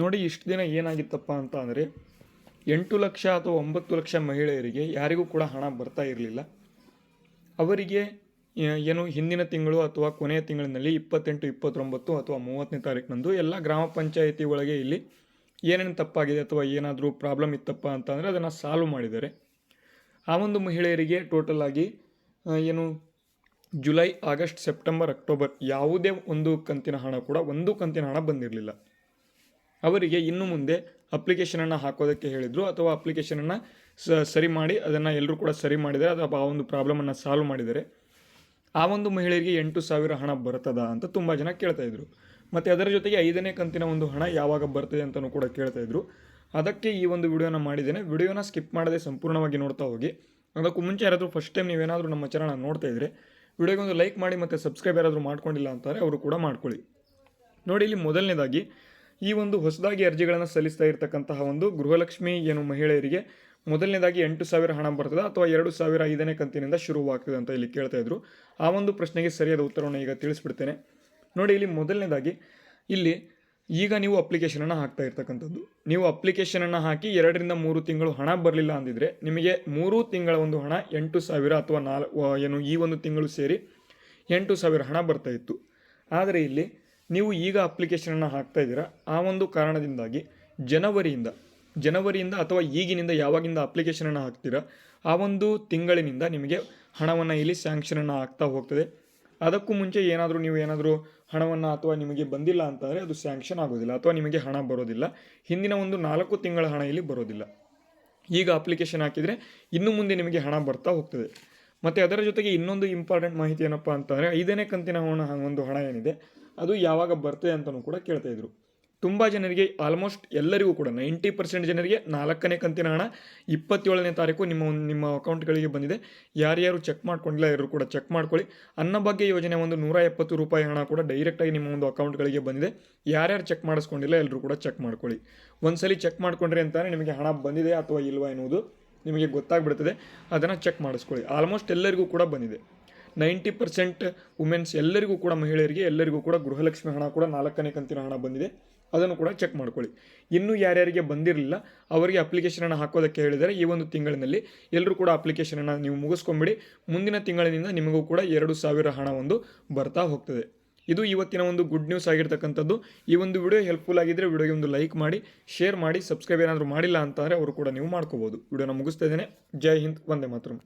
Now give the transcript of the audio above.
ನೋಡಿ ಇಷ್ಟು ದಿನ ಏನಾಗಿತ್ತಪ್ಪ ಅಂತ ಅಂದರೆ ಎಂಟು ಲಕ್ಷ ಅಥವಾ ಒಂಬತ್ತು ಲಕ್ಷ ಮಹಿಳೆಯರಿಗೆ ಯಾರಿಗೂ ಕೂಡ ಹಣ ಬರ್ತಾ ಇರಲಿಲ್ಲ. ಅವರಿಗೆ ಏನು ಹಿಂದಿನ ತಿಂಗಳು ಅಥವಾ ಕೊನೆಯ ತಿಂಗಳಿನಲ್ಲಿ ಇಪ್ಪತ್ತೆಂಟು, ಇಪ್ಪತ್ತೊಂಬತ್ತು ಅಥವಾ ಮೂವತ್ತನೇ ತಾರೀಕಿನಂದು ಎಲ್ಲ ಗ್ರಾಮ ಪಂಚಾಯಿತಿ ಒಳಗೆ ಇಲ್ಲಿ ಏನೇನು ತಪ್ಪಾಗಿದೆ ಅಥವಾ ಏನಾದರೂ ಪ್ರಾಬ್ಲಮ್ ಇತ್ತಪ್ಪ ಅಂತಂದರೆ ಅದನ್ನು ಸಾಲ್ವ್ ಮಾಡಿದ್ದಾರೆ. ಆ ಒಂದು ಮಹಿಳೆಯರಿಗೆ ಟೋಟಲ್ ಆಗಿ ಏನು ಜುಲೈ, ಆಗಸ್ಟ್, ಸೆಪ್ಟೆಂಬರ್, ಅಕ್ಟೋಬರ್ ಯಾವುದೇ ಒಂದು ಕಂತಿನ ಹಣ ಕೂಡ, ಒಂದು ಕಂತಿನ ಹಣ ಬಂದಿರಲಿಲ್ಲ. ಅವರಿಗೆ ಇನ್ನು ಮುಂದೆ ಅಪ್ಲಿಕೇಶನನ್ನು ಹಾಕೋದಕ್ಕೆ ಹೇಳಿದರು ಅಥವಾ ಅಪ್ಲಿಕೇಶನನ್ನು ಸರಿ ಮಾಡಿ, ಅದನ್ನು ಎಲ್ಲರೂ ಕೂಡ ಸರಿ ಮಾಡಿದರೆ ಅಥವಾ ಆ ಒಂದು ಪ್ರಾಬ್ಲಮನ್ನು ಸಾಲ್ವ್ ಮಾಡಿದರೆ ಆ ಒಂದು ಮಹಿಳೆಯರಿಗೆ ಎಂಟು ಸಾವಿರ ಹಣ ಬರ್ತದಾ ಅಂತ ತುಂಬ ಜನ ಕೇಳ್ತಾಯಿದ್ರು ಮತ್ತು ಅದರ ಜೊತೆಗೆ ಐದನೇ ಕಂತಿನ ಒಂದು ಹಣ ಯಾವಾಗ ಬರ್ತದೆ ಅಂತಲೂ ಕೂಡ ಕೇಳ್ತಾ ಇದ್ರು. ಅದಕ್ಕೆ ಈ ಒಂದು ವಿಡಿಯೋನ ಮಾಡಿದ್ದೇನೆ. ವಿಡಿಯೋನ ಸ್ಕಿಪ್ ಮಾಡದೆ ಸಂಪೂರ್ಣವಾಗಿ ನೋಡ್ತಾ ಹೋಗಿ. ಅದಕ್ಕೂ ಮುಂಚೆ ಯಾರಾದರೂ ಫಸ್ಟ್ ಟೈಮ್ ನೀವೇನಾದರೂ ನಮ್ಮ ಚಾನಲ್ ನೋಡ್ತಾ ಇದ್ದರೆ ವಿಡಿಯೋಗೆ ಒಂದು ಲೈಕ್ ಮಾಡಿ ಮತ್ತು ಸಬ್ಸ್ಕ್ರೈಬ್ ಯಾರಾದರೂ ಮಾಡ್ಕೊಂಡಿಲ್ಲ ಅಂತಾರೆ, ಅವರು ಕೂಡ ಮಾಡ್ಕೊಳ್ಳಿ. ನೋಡಿ, ಇಲ್ಲಿ ಮೊದಲನೇದಾಗಿ ಈ ಒಂದು ಹೊಸದಾಗಿ ಅರ್ಜಿಗಳನ್ನು ಸಲ್ಲಿಸ್ತಾ ಇರತಕ್ಕಂತಹ ಒಂದು ಗೃಹಲಕ್ಷ್ಮಿ ಏನು ಮಹಿಳೆಯರಿಗೆ ಮೊದಲನೇದಾಗಿ ಎಂಟು ಸಾವಿರ ಹಣ ಬರ್ತದೆ ಅಥವಾ ಎರಡು ಸಾವಿರ ಐದನೇ ಕಂತಿನಿಂದ ಶುರುವಾಗ್ತದೆ ಅಂತ ಇಲ್ಲಿ ಕೇಳ್ತಾ ಇದ್ರು. ಆ ಒಂದು ಪ್ರಶ್ನೆಗೆ ಸರಿಯಾದ ಉತ್ತರವನ್ನು ಈಗ ತಿಳಿಸ್ಬಿಡ್ತೇನೆ. ನೋಡಿ, ಇಲ್ಲಿ ಮೊದಲನೇದಾಗಿ ಇಲ್ಲಿ ಈಗ ನೀವು ಅಪ್ಲಿಕೇಶನನ್ನು ಹಾಕ್ತಾ ಇರ್ತಕ್ಕಂಥದ್ದು. ನೀವು ಅಪ್ಲಿಕೇಶನನ್ನು ಹಾಕಿ ಎರಡರಿಂದ ಮೂರು ತಿಂಗಳು ಹಣ ಬರಲಿಲ್ಲ ಅಂದಿದ್ರೆ ನಿಮಗೆ ಮೂರು ತಿಂಗಳ ಒಂದು ಹಣ ಎಂಟು ಸಾವಿರ ಅಥವಾ ನಾಲ್ ಏನು ಈ ಒಂದು ತಿಂಗಳು ಸೇರಿ ಎಂಟು ಸಾವಿರ ಹಣ ಬರ್ತಾ ಇತ್ತು. ಆದರೆ ಇಲ್ಲಿ ನೀವು ಈಗ ಅಪ್ಲಿಕೇಶನನ್ನು ಹಾಕ್ತಾ ಇದ್ದೀರಾ, ಆ ಒಂದು ಕಾರಣದಿಂದಾಗಿ ಜನವರಿಯಿಂದ ಜನವರಿಯಿಂದ ಅಥವಾ ಈಗಿನಿಂದ ಯಾವಾಗಿಂದ ಅಪ್ಲಿಕೇಶನನ್ನು ಹಾಕ್ತೀರಾ, ಆ ಒಂದು ತಿಂಗಳಿನಿಂದ ನಿಮಗೆ ಹಣವನ್ನು ಇಲ್ಲಿ ಸ್ಯಾಂಕ್ಷನನ್ನು ಆಗ್ತಾ ಹೋಗ್ತದೆ. ಅದಕ್ಕೂ ಮುಂಚೆ ಏನಾದರೂ ನೀವು ಏನಾದರೂ ಹಣವನ್ನು ಅಥವಾ ನಿಮಗೆ ಬಂದಿಲ್ಲ ಅಂತಂದರೆ ಅದು ಸ್ಯಾಂಕ್ಷನ್ ಆಗೋದಿಲ್ಲ ಅಥವಾ ನಿಮಗೆ ಹಣ ಬರೋದಿಲ್ಲ. ಹಿಂದಿನ ಒಂದು ನಾಲ್ಕು ತಿಂಗಳ ಹಣ ಇಲ್ಲಿ ಬರೋದಿಲ್ಲ. ಈಗ ಅಪ್ಲಿಕೇಶನ್ ಹಾಕಿದರೆ ಇನ್ನು ಮುಂದೆ ನಿಮಗೆ ಹಣ ಬರ್ತಾ ಹೋಗ್ತದೆ. ಮತ್ತು ಅದರ ಜೊತೆಗೆ ಇನ್ನೊಂದು ಇಂಪಾರ್ಟೆಂಟ್ ಮಾಹಿತಿ ಏನಪ್ಪ ಅಂತಂದರೆ ಐದನೇ ಕಂತಿನ ಒಂದು ಹಣ ಏನಿದೆ ಅದು ಯಾವಾಗ ಬರ್ತದೆ ಅಂತಲೂ ಕೂಡ ಕೇಳ್ತಾ ಇದ್ರು. ತುಂಬ ಜನರಿಗೆ ಆಲ್ಮೋಸ್ಟ್ ಎಲ್ಲರಿಗೂ ಕೂಡ ನೈಂಟಿ ಪರ್ಸೆಂಟ್ ಜನರಿಗೆ ನಾಲ್ಕನೇ ಕಂತಿನ ಹಣ, ಇಪ್ಪತ್ತೇಳನೇ ತಾರೀಕು ನಿಮ್ಮ ನಿಮ್ಮ ಅಕೌಂಟ್ಗಳಿಗೆ ಬಂದಿದೆ. ಯಾರ್ಯಾರು ಚೆಕ್ ಮಾಡ್ಕೊಂಡಿಲ್ಲ ಎಲ್ಲರೂ ಕೂಡ ಚೆಕ್ ಮಾಡ್ಕೊಳ್ಳಿ. ಅನ್ನಭಾಗ್ಯ ಯೋಜನೆ ಒಂದು ನೂರ ಎಪ್ಪತ್ತು ರೂಪಾಯಿ ಹಣ ಕೂಡ ಡೈರೆಕ್ಟಾಗಿ ನಿಮ್ಮ ಒಂದು ಅಕೌಂಟ್ಗಳಿಗೆ ಬಂದಿದೆ. ಯಾರ್ಯಾರು ಚೆಕ್ ಮಾಡಿಸ್ಕೊಂಡಿಲ್ಲ ಎಲ್ಲರೂ ಕೂಡ ಚೆಕ್ ಮಾಡ್ಕೊಳ್ಳಿ. ಒಂದ್ಸಲಿ ಚೆಕ್ ಮಾಡ್ಕೊಂಡ್ರಿ ಅಂತಾನೆ ನಿಮಗೆ ಹಣ ಬಂದಿದೆ ಅಥವಾ ಇಲ್ವಾ ಎನ್ನುವುದು ನಿಮಗೆ ಗೊತ್ತಾಗ್ಬಿಡ್ತದೆ. ಅದನ್ನು ಚೆಕ್ ಮಾಡಿಸ್ಕೊಳ್ಳಿ. ಆಲ್ಮೋಸ್ಟ್ ಎಲ್ಲರಿಗೂ ಕೂಡ ಬಂದಿದೆ. ನೈಂಟಿ ಪರ್ಸೆಂಟ್ ವುಮೆನ್ಸ್ ಎಲ್ಲರಿಗೂ ಕೂಡ ಮಹಿಳೆಯರಿಗೆ, ಎಲ್ಲರಿಗೂ ಕೂಡ ಗೃಹಲಕ್ಷ್ಮಿ ಹಣ ಕೂಡ ನಾಲ್ಕನೇ ಕಂತಿನ ಹಣ ಬಂದಿದೆ. ಅದನ್ನು ಕೂಡ ಚೆಕ್ ಮಾಡ್ಕೊಳ್ಳಿ. ಇನ್ನೂ ಯಾರ್ಯಾರಿಗೆ ಬಂದಿರಲಿಲ್ಲ, ಅವರಿಗೆ ಅಪ್ಲಿಕೇಶನನ್ನು ಹಾಕೋದಕ್ಕೆ ಹೇಳಿದರೆ ಈ ಒಂದು ತಿಂಗಳಿನಲ್ಲಿ ಎಲ್ಲರೂ ಕೂಡ ಅಪ್ಲಿಕೇಶನನ್ನು ನೀವು ಮುಗಿಸ್ಕೊಂಬಿಡಿ. ಮುಂದಿನ ತಿಂಗಳಿನಿಂದ ನಿಮಗೂ ಕೂಡ ಎರಡು ಸಾವಿರ ಹಣ ಒಂದು ಬರ್ತಾ ಹೋಗ್ತದೆ. ಇದು ಇವತ್ತಿನ ಒಂದು ಗುಡ್ ನ್ಯೂಸ್ ಆಗಿರ್ತಕ್ಕಂಥದ್ದು. ಈ ಒಂದು ವಿಡಿಯೋ ಹೆಲ್ಪ್ಫುಲ್ ಆಗಿದ್ದರೆ ವಿಡಿಯೋಗೆ ಒಂದು ಲೈಕ್ ಮಾಡಿ, ಶೇರ್ ಮಾಡಿ, ಸಬ್ಸ್ಕ್ರೈಬ್ ಏನಾದರೂ ಮಾಡಿಲ್ಲ ಅಂತಂದರೆ ಅವರು ಕೂಡ ನೀವು ಮಾಡ್ಕೋಬೋದು. ವಿಡಿಯೋನ ಮುಗಿಸ್ತಾ ಇದ್ದೇನೆ. ಜೈ ಹಿಂದ್, ವಂದೇ ಮಾತರಂ